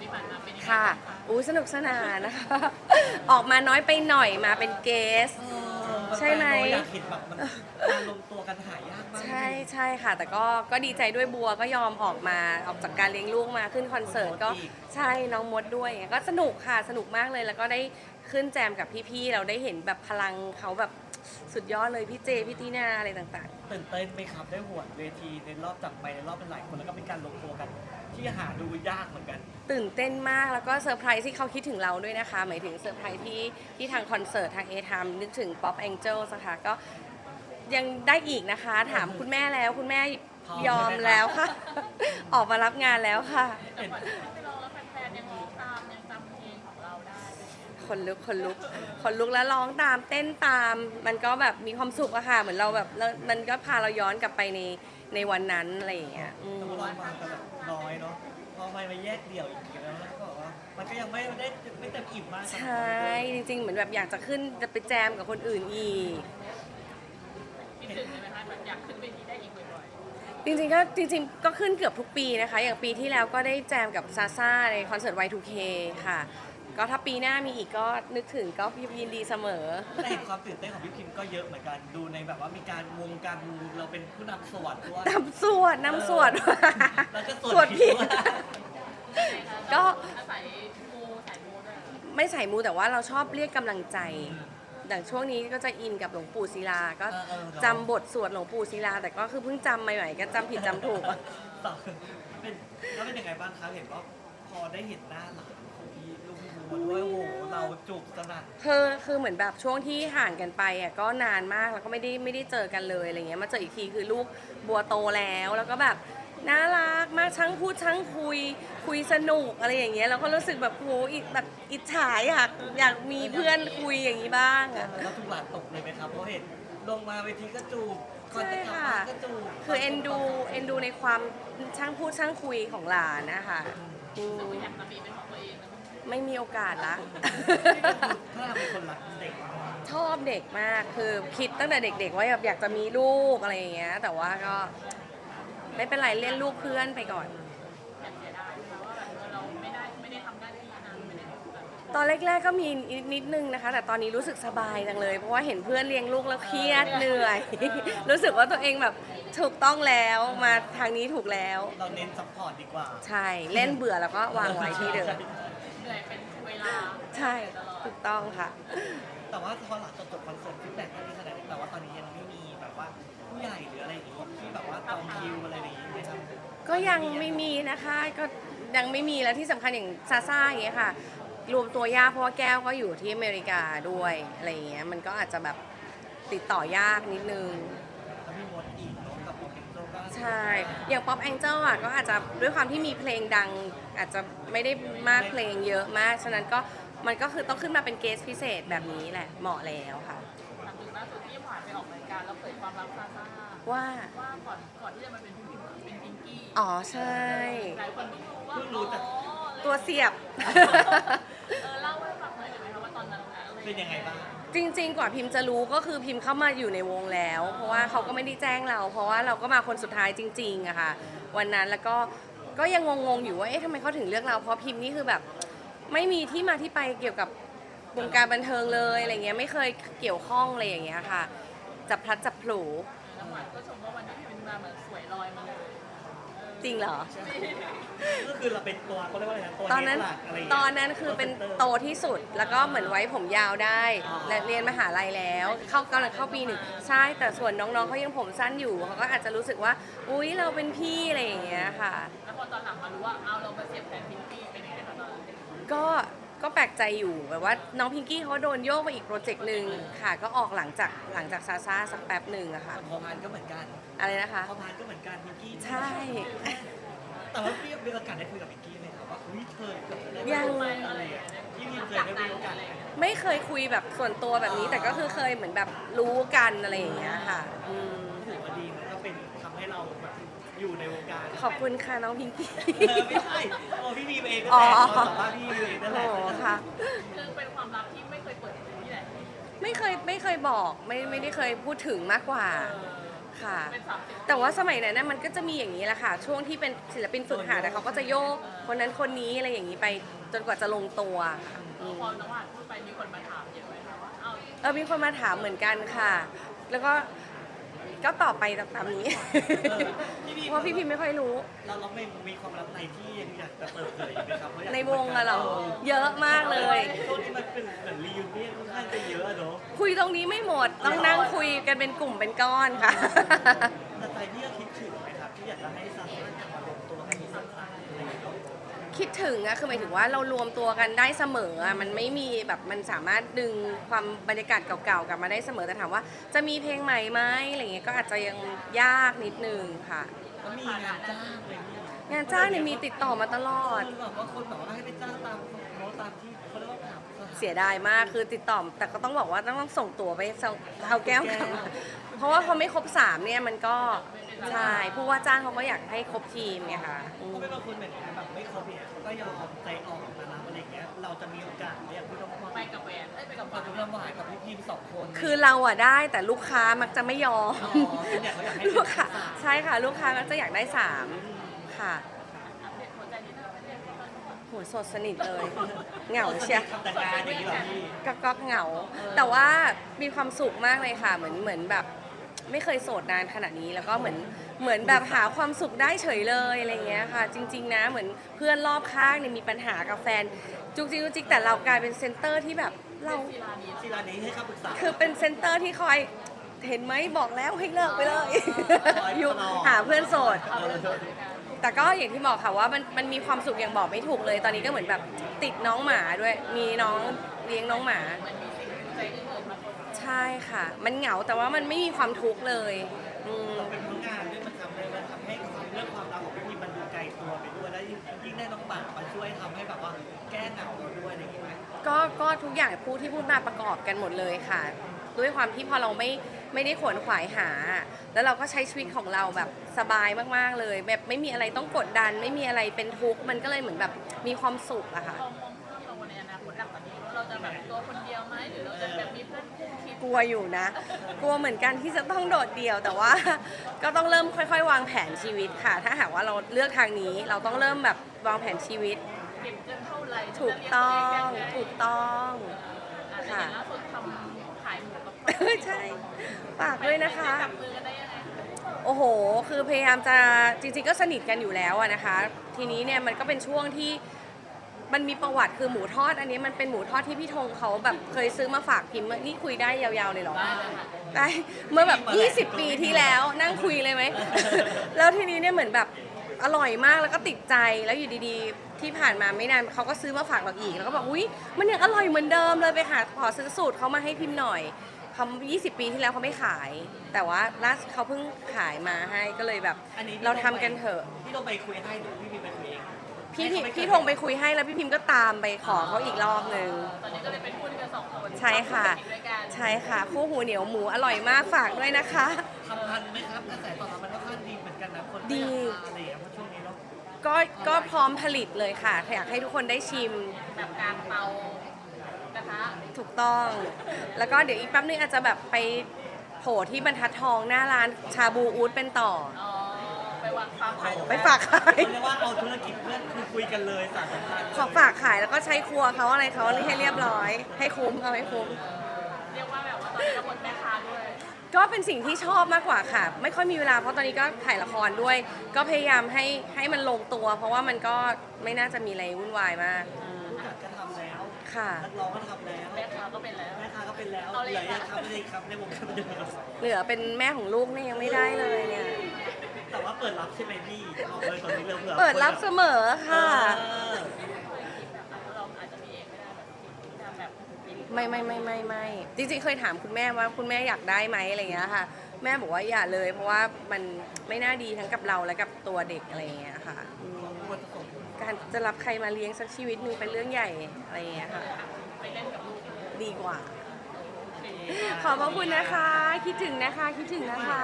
ที่ผ่านมาเป็นยังไงค่ะบ้างคะอู้สนุกสนานนะคะ ออกมาน้อยไปหน่อยมาเป็นเกส เออใช่ไหมอยากเห็นแบบมันการรวมตัวกันหายากมากใช่ใช่ค่ะ แต่ก็ก็ดีใจด้วยบัวก็ยอมออกมาออกจากการเลี้ยงลูกมาขึ้นคอนเสิร์ตก็ใช่น้องมดด้วยก็สนุกค่ะสนุกมากเลยแล้วก็ได้ขึ้นแจมกับพี่ๆเราได้เห็นแบบพลังเขาแบบสุดยอดเลยพี่เจพี่ตีนาอะไรต่างๆ ตื่นเต้นไหมครับได้หวดเวทีในรอบจับไปในรอบเป็นหลายคนแล้วก็เป็นการรวมตัวกัน ที่หาดูยากเหมือนกัน ตื่นเต้นมากแล้วก็เซอร์ไพรส์ที่เขาคิดถึงเราด้วยนะคะ หมายถึงเซอร์ไพรส์ที่ที่ทางคอนเสิร์ตทางเอทามนึกถึง Pop Angels นะคะ ก็ยังได้อีกนะคะ ถามคุณแม่แล้วคุณแม่พร้อมยอมใช่ไหมคะแล้วค่ะ ออกมารับงานแล้วค่ะ แต่ก่อนที่ไปร้องแล้วแฟนๆยังร้องตามยังจำเพลงของเราได้เลยคนลุกคนลุกคนลุกแล้วร้องตามเต้นตาม มันก็แบบมีความสุขอะค่ะ เหมือนเราแบบแล้วมันก็พาเราย้อนกลับไปในในวันนั้นอะไรอย่างเงี้ยอืมแต่ว่ามากันแบบ น้อยเนาะพอมามาแยกเดี่ยวอีกแล้วแล้วก็บอกว่ามันก็ยังไม่ได้ไม่เต็มอิ่มมากใช่จริง ๆ เหมือนแบบอยากจะขึ้นจะไปแจมกับคนอื่นอีก คิดถึงเลยไหมคะแบบอยากขึ้นเวทีได้อีกบ่อยจริงๆก็จริงๆก็ขึ้นเกือบทุกปีนะคะ อย่างปีที่แล้วก็ได้แจมกับซาซ่าในคอนเสิร์ต Y2K ค่ะ ก็ถ้าปีหน้ามีอีกก็นึกถึงก็ยินดีเสมอ แต่เห็นความตื่นเต้นของพี่พิมก็เยอะเหมือนกัน ดูในแบบว่ามีการวงการมูเราเป็นผู้นำสวดด้วย นำสวดนำสวด แล้วก็สสววดดผิดด้วยๆก็ อาศัยมูสายมูด้วยเหรอไม่ใส่มูแต่ว่าเราชอบเรียกกำลังใจอย่างช่วงนี้ก็จะอินกับหลวงปู่ศิลา ก็เออเออเนอะ จำบทสวดหลวงปู่ศิลา แต่ก็คือเพิ่งจำใหม่ๆก็จำผิดจำถูกอะ ต่อเป็นแล้วเป็นยังไงบ้างครับเห็นว่าพอได้เห็นหน้าหลาน ด้วยโอ้โหเราจุกสนั่นคือคือเหมือนแบบช่วงที่ห่างกันไปอะก็นานมากแล้วก็ไม่ได้ไม่ได้เจอกันเลยอะไรเงี้ยมาเจออีกทีคือลูกบัวโตแล้วแล้วก็แบบน่ารักมากช่างพูดช่างคุย คุยสนุกอะไรอย่างเงี้ยเราก็รู้สึกแบบโหอิแบบอิจฉาอยากอยากมีเพื่อนคุยอย่างนี้บ้างอะ แล้วทุกหลานตกเลยไหมครับเพราะเห็นลงมาเวทีก็จูบก่อนใช่จะกลับค่ะบ้านก็จูบคือเอ็นดูเอ็นดูในความช่างพูดช่างคุยของหลานนะคะอืมอยากจะมีเป็นของตัวเองนะ ไม่มีโอกาสละถ้าเราเป็นคนรักเด็กชอบเด็กมากคือคิดตั้งแต่เด็ก ๆ ว่าแบบอยากจะมีลูกอะไรอย่างเงี้ย แต่ว่าก็ไม่เป็นไรเล่นลูกเพื่อนไปก่อนอยากเสียดายนะคะว่าแบบเออเราไม่ได้ไม่ได้ทำหน้าที่นั้นไม่ได้แบบตอนแรกๆก็มีนิดนึงนะคะ แต่ตอนนี้รู้สึกสบายจังเลย เพราะว่าเห็นเพื่อนเลี้ยงลูกแล้วเครียดเหนื่อย รู้สึกว่าตัวเองแบบถูกต้องแล้วมาทางนี้ถูกแล้ว เราเน้นซัพพอร์ตดีกว่า ใช่ เล่นเบื่อแล้วก็วางไว้ที่เดิมเหนื่ อยเป็นเวลาใช่ถูกต้องค่ะ แต่ว่าพอหลังจากจบคอนเสิร์ตฟีดแบ็กก็ดีขนาดนี้แต่ว่าตอนนี้ยังไม่มีแบบว่าผู้ใหญ่หรืออะไรอย่างงี้ที่แบบว่าจองคิวอะไรอย่างงี้ไหมครับก็ยังไม่มีนะคะก็ยังไม่มีแล้วที่สำคัญอย่างซาซ่าอย่างเงี้ยค่ะ รวมตัวยากเพราะว่าแก้วก็อยู่ที่อเมริกาด้วยอะไรอย่างเงี้ยมันก็อาจจะแบบติดต่อยากนิดนึง กต์โจก็ใช่ อย่าง Pop Angel อะก็อาจจะด้วยความที่มีเพลงดัง อาจจะไม่ได้มากเพลงเยอะมาก ฉะนั้นก็มันก็คือต้องขึ้นมาเป็นเกสพิเศษแบบนี้แหละ เหมาะแล้วค่ะ หลังจากล่าสุดที่หวานไปออกรายการแล้วเผยความลับซาซ่าว่า ว่าก่อนก่อนที่จะมาเป็นพิงเป็นพิงกี้อ๋อใช่ หลายคนเพิ่งรู้ว่าเพิ่งรู้จากอ๋อตัวเสียบ เออเล่าให้ฟังหน่อยได้ไหมคะว่าตอนนั้นอะไรเป็นยังไงบ้าง จริง ๆ กว่าพิมพ์จะรู้ก็คือพิมพ์เข้ามาอยู่ในวงแล้ว เพราะว่าเขาก็ไม่ได้แจ้งเรา เพราะว่าเราก็มาคนสุดท้ายจริงๆอะค่ะ วันนั้นแล้วก็ก็ยังงงๆอยู่ว่าเอ๊ะทำไมเขาถึงเลือกเรา เพราะพิมพ์นี่คือแบบไม่มีที่มาที่ไปเกี่ยวกับวงการบันเทิงเลยอะไรเงี้ยไม่เคยเกี่ยวข้องอะไรอย่างเงี้ยค่ะจับพลัดจับผลู จริงเหรอ ก็คือเราเป็นตัวเขาเรียกว่าอะไรนะตัวตอนนั้นเฮดหลักอะไรอย่างตเงี้ยอนนั้นคือเป็นโตที่สุดแล้วก็เหมือนไว้ผมยาวได้อ๋อ และเรียนมหาลัยแล้ว เข้ากำลังเข้าปีหนึ่งใช่แต่ส่วนน้องๆเขายังผมสั้นอยู่เขาก็อาจจะรู้สึกว่า อุ๊ยเราเป็นพี่อะไรอย่างเงี้ยค่ะ แล้วพอตอนหลังมารู้ว่า เอาเรามาเสียบแทน ก็แปลกใจอยู่แบบว่าน้องพิงกี้เขาโดนโยกไปอีกโปรเจกต์หนึ่งค่ะ ก็ออกหลังจากหลังจากซาซ่าสักแป๊บหนึ่งอะค่ะ พอพานก็เหมือนกันอะไรนะคะ พอพานก็เหมือนกันพิงกี้ใช่ แต่ว่าพี่มีโอกาสได้คุยกับพิงกี้ไหมครับว่าอุ้ยเธอกับได้ยังไหมอะไรอย่างเงี้ยพี่มีเคยได้มีโอกาสไหมไม่เคยคุยแบบส่วนตัวแบบนี้ แต่ก็คือเคยเหมือนแบบรู้กันอะไรอย่างเงี้ยค่ะอืม อยู่ในวงการขอบคุณค่ะน้องพิงกี้ เออไม่ใช่โอ้พี่ดีมเองก็อ๋แหอละเราสัมภาษณ์พี่ดีมเองนั่นแหโอ้ละค่ะ คือเป็นความลับที่ไม่เคยเปิดเผยที่ไหนไม่เคยไม่เคยบอกไม่ไม่ได้เคยพูดถึงมากกว่าค่ะ เป็นสามสิบแต่ว่าสมัยนั้นน่ะมันก็จะมีอย่างนี้แหละค่ะ ช่วงที่เป็นศิลปินฝึกหัดแต่เขาก็จะโยกคนนั้นคนนี้อะไรอย่างนี้ไปจนกว่าจะลงตัวค่ะอืมพอน้องหวานพูดไปมีคนมาถามเยอะไหมคะว่า เอ้าเออมีคนมาถามเหมือนกันค่ะ แล้วก็ ก็ตอบไปตามนี้เออพี่พีเพราะพี่พิมไม่ค่อยรู้ เราเราไม่มีความลับอะไรที่ยังอยากจะเปิดเผยไหมครับเพราะอยากในวงอะเหรอ เยอะมากเลย ช่วงนี้มันเป็นเหมือนรีวิวเนี่ยค่อนข้างจะเยอะอะเนาะคุยตรงนี้ไม่หมด ต้องนั่งคุยกันเป็นกลุ่มเป็นก้อนค่ะ แต่ใจพี่ก็คิดถึงไหมครับที่อยากจะให้ซาร่ากลับมารวมตัวกันอีกสักครั้งอะไรอย่างเงี้ย คิดถึงอะคือหมายถึงว่าเรารวมตัวกันได้เสมออะมันไม่มีแบบมันสามารถดึงความบรรยากาศเก่าๆกลับมาได้เสมอแต่ถามว่าจะมีเพลงใหม่ไหมอะไรเงี้ยก็อาจจะยังยากนิดนึงค่ะแล้วมีงานจ้างเลยพี่งานจ้างเนี่ยมีติดต่อมาตลอด คนแบบว่าคนแบบว่าให้ไปจ้างตามโน้ตตามที่เขาเรียกว่าถามสถานเสียดายมากคือติดต่อแต่ก็ต้องบอกว่าต้องส่งตั๋วไปส่งเอาแก้วกลับมาเพราะว่าพอไม่ครบสามเนี่ยมันก็ใช่ผู้ว่าจ้างเขาก็อยากให้ครบทีมไงค่ะอืมเขาไม่บางคนแบบนี้แบบไม่ครบเนี่ยเขา ก็ยอมใจอ่อนมารับอะไรอย่างเงี้ย เราจะมีโอกาสเรียกพี่น้องมาไปกับแหวนเอ้ยไปกับหปัวาจนจุบันหวายกับพี่พิมสองคนคือเราอะได้แต่ลูกค้ามักจะไม่ยอมอ๋อส่วนใหญ่เขาอยากให้ลูกค้าใช่ค่ะ ลูกค้าก็จะอยากได้สามค่ะอัปเดตหัวใจนิดนึงอัปเดตหัวใจนิดนึงโหสดสนิทเลย เหงาเชีย ทำแต่งานอย่างนี้เหรอพี่ก็ก็เหงา แต่ว่ามีความสุขมากเลยค่ะ เหมือนเหมือนแบบ ไม่เคยโสดนานขนาดนี้ แล้วก็เหมือน เหมือนแบบหาความสุขได้เฉยเลยอะไรเงี้ยค่ะ จริง ๆ นะเหมือนเพื่อนรอบข้างเนี่ยมีปัญหากับแฟน จุกจิกจุกจิกแต่เรากลายเป็นเซนเตอร์ที่แบบเรา ศิลานี้ให้คำปรึกษา คือเป็นเซนเตอร์ที่คอยเห็นไหมบอกแล้วให้เลิกไปเลยอยอยู่ตลอด หาเพื่อนโสด แต่ก็อย่างที่บอกค่ะว่ามันมันมีความสุขอย่างบอกไม่ถูกเลย ตอนนี้ก็เหมือนแบบติดน้องหมาด้วย มีน้องเลี้ยงน้องหมาใจอื่นๆมาคนใช่ค่ะ มันเหงาแต่ว่ามันไม่มีความทุกข์เลยอืม ก็ก็ทุกอย่างพูดที่พูดมาประกอบกันหมดเลยค่ะ ด้วยความที่พอเราไม่ไม่ได้ขวนขวายหา แล้วเราก็ใช้ชีวิตของเราแบบสบายมากๆเลย แบบไม่มีอะไรต้องกดดัน ไม่มีอะไรเป็นทุกข์มันก็เลยเหมือนแบบมีความสุขอะค่ะเรามองเพื่อนเราในอนาคตหลังจากนี้ว่าเราจะแบบตัวคนเดียวไหมหรือเราจะแบบมีเพื่อนคู่คิดกลัวอยู่นะ กลัวเหมือนกันที่จะต้องโดดเดี่ยวแต่ว่า ก็ต้องเริ่มค่อย ๆ วางแผนชีวิตค่ะ ถ้าหากว่าเราเลือกทางนี้เราต้องเริ่มแบบวางแผนชีวิต เก็บเงินเท่าไหร่ถูกต้องจะเลี้ยตัวเถูกต้องอาจจะเห็นล่าสุดทำขายหมูกับใช่ฝากด้วยนะคะจับมือกันได้ยังไงโอ้โห คือพยายามจะจริงๆก็สนิทกันอยู่แล้วอะนะคะ ทีนี้เนี่ยมันก็เป็นช่วงที่มันมีประวัติคือหมูทอด อันนี้มันเป็นหมูทอดที่พี่ธงเขาแบบเคยซื้อมาฝากพิมพ์นี่คุยได้ยาวๆเลยเหรอได้เลยค่ะได้เมื่อแบบ 20 ปีที่แล้วนั่งคุยเลยไหม แล้วทีนี้เนี่ยเหมือนแบบ อร่อยมากแล้วก็ติดใจแล้วอยู่ดีๆ ที่ผ่านมาไม่นานเขาก็ซื้อมาฝากเราอีก แล้วก็บอกอุ้ยมันยังอร่อยเหมือนเดิมเลยไปหาขอซื้อสูตรเขามาให้พิมพ์หน่อยเขา20 ปีที่แล้วเขาไม่ขาย แต่ว่าล่าสุดเขาเพิ่งขายมาให้ก็เลยแบบอันนี้เราทำกันเถอะ พี่ต้องไปคุยให้หรือพี่พิมไปคุยเองพี่พิมพี่ธงไปคุยให้แล้วพี่พิมพ์ก็ตามไปขอเขาอีกรอบหนึ่งตอนนี้ก็เลยเป็นคู่กันสองคนใช่ค่ะกินด้วยกันใช่ค่ะคู่หูเหนียวหมูอร่อยมากฝากด้วยนะคะ ทำทันไหมครับกระแสตอบรับมันก็ค่อนข้างดีเหมือนกันนะคนดีก็อยากทานอะไร พร้อมผลิตเลยค่ะ อยากให้ทุกคนได้ชิม แบบกลางเตากระทะถูกต้อง แล้วก็เดี๋ยวอีกแป๊บนึงอาจจะแบบไปโผล่ที่บรรทัดทองหน้าร้านชาบูอูดเป็นต่อ อ๋อไปวางฟาร์มขายไปฝากขายเขาเรียกว่าเอาธุรกิจเพื่อนคือคุยกันเลยสารสัมพันธ์ขอฝากขายแล้วก็ใช้ครัวเขาอะไรเขาให้เรียบร้อย ให้คุ้มเอาให้คุ้ม เรียกว่าแบบว่าตอนนี้เราหมดแม่ค้าด้วย ก็เป็นสิ่งที่ชอบมากกว่าค่ะ ไม่ค่อยมีเวลาเพราะตอนนี้ก็ถ่ายละครด้วย ก็พยายามให้ให้มันลงตัว เพราะว่ามันก็ไม่น่าจะมีอะไรวุ่นวายมากอืมผู้จัดก็ทำแล้วค่ะนักร้องก็ทำแล้วแม่ค้าก็เป็นแล้วแม่ค้าก็เป็นแล้วเอาเหเลยลือยังทำอะไรอีกครับในวงการบันเทิงเหลือเป็นแม่ของลูกเนี่ยยังไม่ได้เลยเนี่ยแต่ว่าเปิดรับใช่ไหมพี่บอกเลยตอนนี้เริ่มเผื่อเปิดรับเสมอค่ะ เออ เราอาจจะมีเองไม่ได้แบบที่ทำแบบกิน ไม่ไม่ไม่ไม่ไม่จริงๆเคยถามคุณแม่ว่าคุณแม่อยากได้ไหมอะไรอย่างเงี้ยค่ะ แม่บอกว่าอย่าเลย เพราะว่ามันไม่น่าดีทั้งกับเราและกับตัวเด็กอะไรอย่างเงี้ยค่ะอืมควรจะส่งการจะรับใครมาเลี้ยงสักชีวิตหนึ่งเป็นเรื่องใหญ่อะไรอย่างเงี้ยค่ะไปเล่นกับลูกดีกว่าโอเคขอบพระคุณนะคะ คิดถึงนะคะ คิดถึงนะคะ